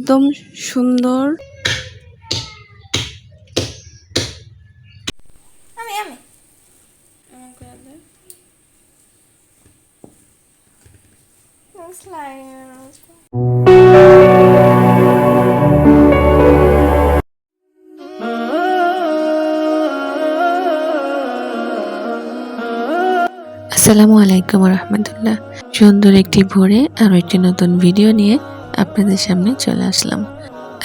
একদম সুন্দর। আমি আমি। আসসালামু আলাইকুম রহমতুল্লাহ। সুন্দর একটি ভোরে আরও একটি নতুন ভিডিও নিয়ে আপনাদের সামনে চলে আসলাম।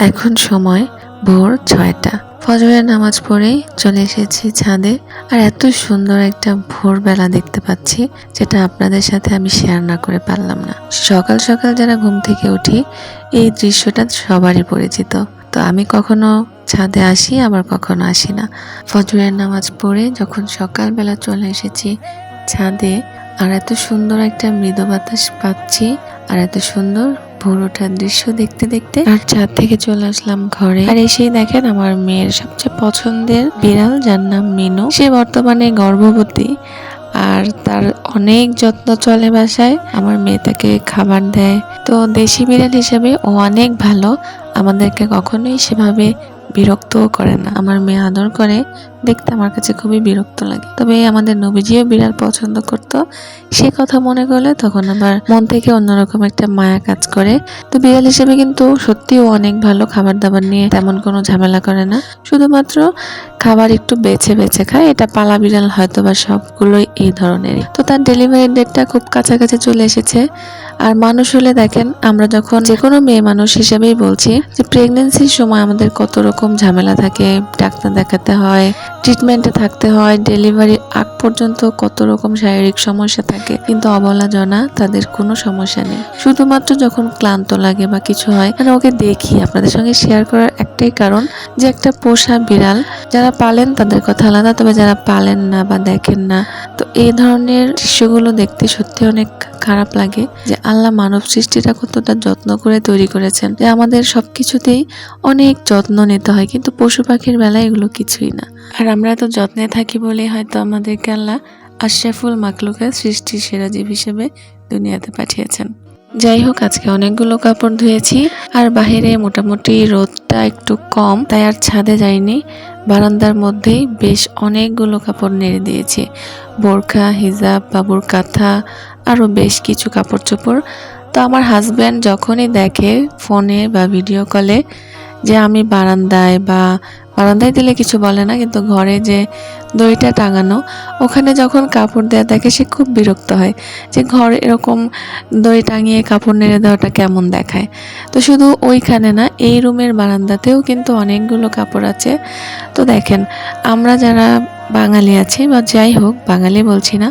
এখন সময় ভোর ছয়টা। ফজরের নামাজ পড়ে চলে এসেছি ছাদে। আর এত সুন্দর একটা ভোরবেলা দেখতে পাচ্ছি, যেটা আপনাদের সাথে আমি শেয়ার না করে পারলাম না। সকাল সকাল যারা ঘুম থেকে উঠি, এই দৃশ্যটা সবারই পরিচিত। তো আমি কখনো ছাদে আসি, আবার কখনো আসি না। ফজরের নামাজ পড়ে যখন সকালবেলা চলে এসেছি ছাদে, আর এত সুন্দর একটা মৃদু বাতাস পাচ্ছি, আর এত সুন্দর ভোর ওঠার দৃশ্য দেখতে দেখতে আর ছাদ থেকে চলে আসলাম ঘরে। আর এসেই দেখেন আমার মেয়ের সবচেয়ে পছন্দের বিড়াল, যার নাম মিনু। সে বর্তমানে গর্ভবতী আর তার অনেক যত্ন চলে বাসায়। আমার মেয়ে তাকে খাবার দেয়। তো দেশি বিড়াল হিসেবে ও অনেক ভালো। আমাদেরকে কখনোই সেভাবে বিরক্তও করে না। আমার মেয়ে আদর করে। দেখতে আমার কাছে খুবই বিরক্ত লাগে। তবে আমাদের নবীজিও বিড়াল পছন্দ করত। সে কথা মনে করলে তখন আবার মন থেকে অন্যরকম একটা মায়া কাজ করে। তো বিড়াল হিসেবে কিন্তু সত্যিও অনেক ভালো খাবার দাবার নিয়ে তেমন কোনো ঝামেলা করে না। শুধুমাত্র খাবার একটু বেছে বেছে খায়। এটা পালা বিড়াল হয়তো বা সবগুলোই এই ধরনেরই। তো তার ডেলিভারি ডেটটা খুব কাছাকাছি চলে এসেছে। আর মানুষ হলে দেখেন, আমরা যখন যে কোনো মেয়ে মানুষ হিসেবেই বলছি যে প্রেগনেন্সির সময় আমাদের কত রকম ঝামেলা থাকে, ডাক্তার দেখাতে হয় ট্রিটমেন্টে থাকতে হয় ডেলিভারি আগ পর্যন্ত কত রকম শারীরিক সমস্যা থাকে, কিন্তু অবলা জনা তাদের কোনো সমস্যা নেই। শুধুমাত্র যখন ক্লান্ত লাগে বা কিছু হয় মানে ওকে দেখি, আপনাদের সঙ্গে শেয়ার করার একটাই কারণ যে একটা পোষা বিড়াল, যারা পালেন তাদের কথা আলাদা, তবে যারা পালেন না বা দেখেন না, তো এই ধরনের দৃশ্যগুলো দেখতে সত্যি অনেক খারাপ লাগে যে আল্লাহ মানব সৃষ্টিটা কতটা যত্ন করে তৈরি করেছেন। যে আমাদের সব কিছুতেই অনেক যত্ন নিতে হয়, কিন্তু পশু পাখির বেলায় এগুলো কিছুই না। আর আমরা তো যত্নে থাকি বলেই হয়তো আমাদেরকে আল্লাহ আশরাফুল মাকলুকের সৃষ্টির সেরা জীব হিসেবে দুনিয়াতে পাঠিয়েছেন। যাই হোক, আজকে অনেকগুলো কাপড় ধুয়েছি আর বাহিরে মোটামুটি রোদটা একটু কম, তাই আর ছাদে যাইনি। বারান্দার মধ্যেই বেশ অনেকগুলো কাপড় নেড়ে দিয়েছি। বোরখা, হিজাব, বাবুর কাঁথা আরও বেশ কিছু কাপড় চোপড় তো আমার হাজব্যান্ড যখনই দেখে ফোনে বা ভিডিও কলে যে আমি বারান্দায় বা বারান্দায় দিলে কিছু বলে না, কিন্তু ঘরে যে দড়িটা টাঙানো, ওখানে যখন কাপড় দেওয়া দেখে সে খুব বিরক্ত হয় যে ঘর এরকম দড়ি টাঙিয়ে কাপড় নেড়ে দেওয়াটা কেমন দেখায়। তো শুধু ওইখানে না, এই রুমের বারান্দাতেও কিন্তু অনেকগুলো কাপড় আছে। তো দেখেন, আমরা যারা বাঙালি আছি বা যাই হোক, বাঙালি বলছি না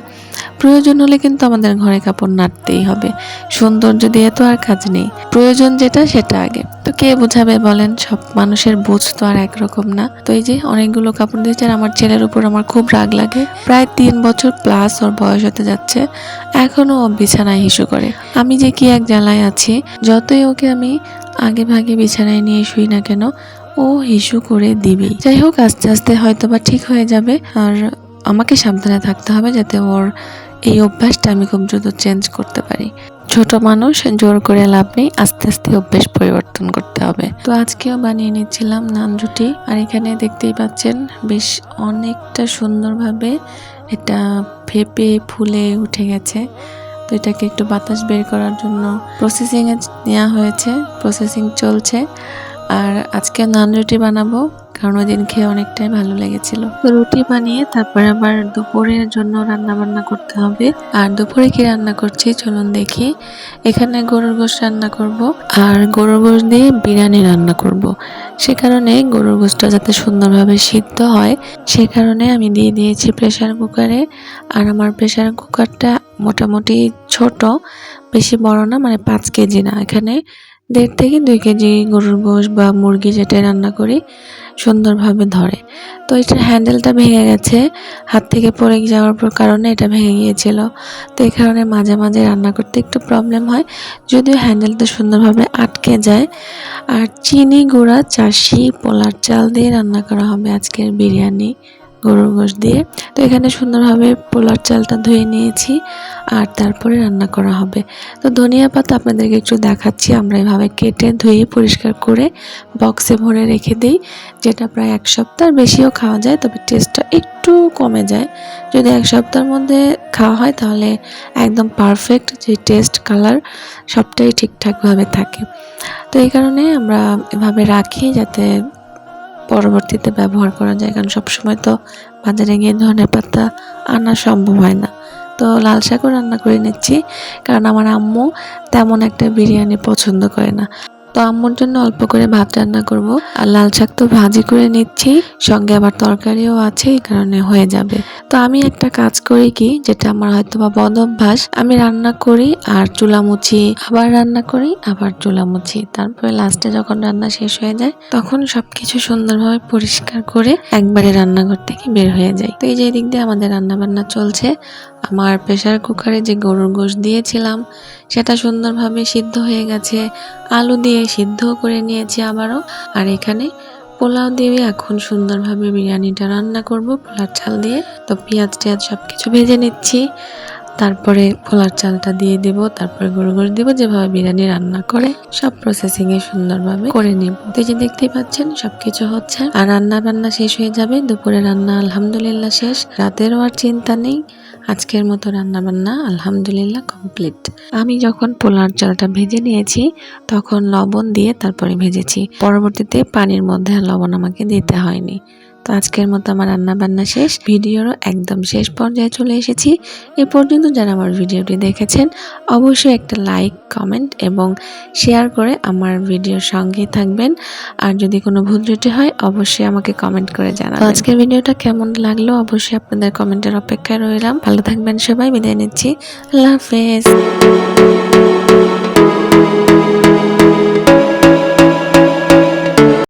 প্রয়োজন হলে কিন্তু আমাদের ঘরে কাপড় নাড়তেই হবে। সৌন্দর্য দিয়ে তো আর কাজ নেই, প্রয়োজন যেটা সেটা আগে। তো কে বোঝাবে বলেন? সব মানুষের বুঝ তো আর একরকম না। তো এই যে অনেকগুলো কাপড় দিয়েছে আর আমার ছেলের উপর আমার খুব রাগ লাগে। প্রায় তিন বছর প্লাস ওর বয়স হতে যাচ্ছে। এখনও ও বিছানায় হিসু করে। আমি যে কি এক জ্বালায় আছি, যতই ওকে আমি আগে ভাগে বিছানায় নিয়ে শুই না কেন, ও হিসু করে দিবেই। যাই হোক, আস্তে আস্তে হয়তো বা ঠিক হয়ে যাবে। আর আমাকে সাবধানে থাকতে হবে যাতে ওর এই অভ্যাসটা আমি খুব দ্রুত চেঞ্জ করতে পারি। ছোট মানুষ, জোর করে লাভ নেই, আস্তে আস্তে অভ্যেস পরিবর্তন করতে হবে। তো আজকেও বানিয়ে নিচ্ছিলাম নান রুটি, আর এখানে দেখতেই পাচ্ছেন বেশ অনেকটা সুন্দরভাবে এটা ফেপে ফুলে উঠে গেছে। তো এটাকে একটু বাতাস বের করার জন্য প্রসেসিংয়ে নেওয়া হয়েছে প্রসেসিং চলছে। আর আজকে নান রুটি বানাবো। কারণ ওই দিন খেয়ে অনেকটাই ভালো লেগেছিল। তো রুটি বানিয়ে তারপরে আবার দুপুরের জন্য রান্না বান্না করতে হবে। আর দুপুরে কি রান্না করছি চলুন দেখি। এখানে গরুর গোশ রান্না করব আর গরুর গোশ দিয়ে বিরিয়ানি রান্না করব। সে কারণে গরুর গোশটা যাতে সুন্দরভাবে সিদ্ধ হয়, সে কারণে আমি দিয়ে দিয়েছি প্রেশার কুকারে। আর আমার প্রেশার কুকারটা মোটামুটি ছোট, বেশি বড় না মানে পাঁচ কেজি না। এখানে দেড় থেকে দুই কেজি গরুর গোশ বা মুরগি যেটা রান্না করি। সুন্দরভাবে ধরে। তো এটার হ্যান্ডেলটা ভেঙে গেছে, হাত থেকে পড়ে যাওয়ার পর কারণে এটা ভেঙে গিয়েছিল। তো এই কারণে মাঝে মাঝে রান্না করতে একটু প্রবলেম হয়। যদিও হ্যান্ডেলটা সুন্দরভাবে আটকে যায়। আর চিনি গুঁড়া চাষি পোলার চাল দিয়ে রান্না করা হবে আজকের বিরিয়ানি। গরুর গোশ দিয়ে। তো এখানে সুন্দরভাবে পোলার চালটা ধুয়ে নিয়েছি আর তারপরে রান্না করা হবে। তো ধনিয়া পাতা আপনাদেরকে একটু দেখাচ্ছি। আমরা এভাবে কেটে ধুয়ে পরিষ্কার করে বক্সে ভরে রেখে দিই, যেটা প্রায় এক সপ্তাহ বেশিও খাওয়া যায়, তবে টেস্টটা একটু কমে যায়। যদি এক সপ্তাহের মধ্যে খাওয়া হয়, তাহলে একদম পারফেক্ট যে টেস্ট কালার সবটাই ঠিকঠাকভাবে থাকে। তো এই কারণে আমরা এভাবে রাখি যাতে পরবর্তীতে ব্যবহার করা যায়, কারণ সবসময় তো বাজারে গিয়ে ধনে পাতা আনা সম্ভব হয় না। তো লাল শাকও রান্না করে নিচ্ছি, কারণ আমার আম্মু তেমন একটা বিরিয়ানি পছন্দ করে না। তো আম্মুর জন্য অল্প করে ভাত রান্না করব। আর লাল শাক তো ভাজি করে নিচ্ছি। সঙ্গে আবার তরকারিও আছে, এই কারণে হয়ে যাবে। তো আমি একটা কাজ করি কি, যেটা আমার হয়তো বা বদ অভ্যাস। আমি রান্না করি আর চুলা মুছি, আবার রান্না করি, আবার চুলা মুছি। তারপরে লাস্টে যখন রান্না শেষ হয়ে যায়, তখন সবকিছু সুন্দরভাবে পরিষ্কার করে একবারে রান্নাঘর থেকে বের হয়ে যায় তো এই যে দিক দিয়ে আমাদের রান্না বান্না চলছে। আমার প্রেসার কুকারে যে গরুর গোশ দিয়েছিলাম, সেটা সুন্দরভাবে সিদ্ধ হয়ে গেছে। আলু দিয়ে সিদ্ধ করে নিয়েছি আবারও। আর এখানে পোলাও দিয়ে এখন সুন্দরভাবে বিরিয়ানিটা রান্না করব পোলার চাল দিয়ে। তো পেঁয়াজ টেয়াজ সব কিছু ভেজে নিচ্ছি। তারপরে পোলার চালটা দিয়ে দেব, তারপরে গরু গরু দেবো, যেভাবে বিরিয়ানি রান্না করে সব প্রসেসিং এ সুন্দরভাবে করে নেব। তো যে দেখতেই পাচ্ছেন, সবকিছু হচ্ছে। আর রান্না বান্না শেষ হয়ে যাবে, দুপুরে রান্না আলহামদুলিল্লাহ শেষ। রাতেরও আর চিন্তা নেই। আজকের মতো রান্নাবান্না আলহামদুলিল্লাহ কমপ্লিট আমি যখন পোলার চালটা ভেজে নিয়েছি, তখন লবণ দিয়ে তারপরে ভেজেছি। পরবর্তীতে পানির মধ্যে লবণ আমাকে দিতে হয়নি। তো আজকের মতো আমার রান্না বান্না শেষ। ভিডিওরও একদম শেষ পর্যায়ে চলে এসেছি। এ পর্যন্ত যারা আমার ভিডিওটি দেখেছেন, অবশ্যই একটা লাইক, কমেন্ট এবং শেয়ার করে আমার ভিডিওর সঙ্গে থাকবেন। আর যদি কোনো ভুল ত্রুটি হয়, অবশ্যই আমাকে কমেন্ট করে জানাবেন। আজকের ভিডিওটা কেমন লাগল? অবশ্যই আপনাদের কমেন্টের অপেক্ষায় রইলাম। ভালো থাকবেন সবাই, বিদায় নিচ্ছি। আল্লাহ হাফেজ।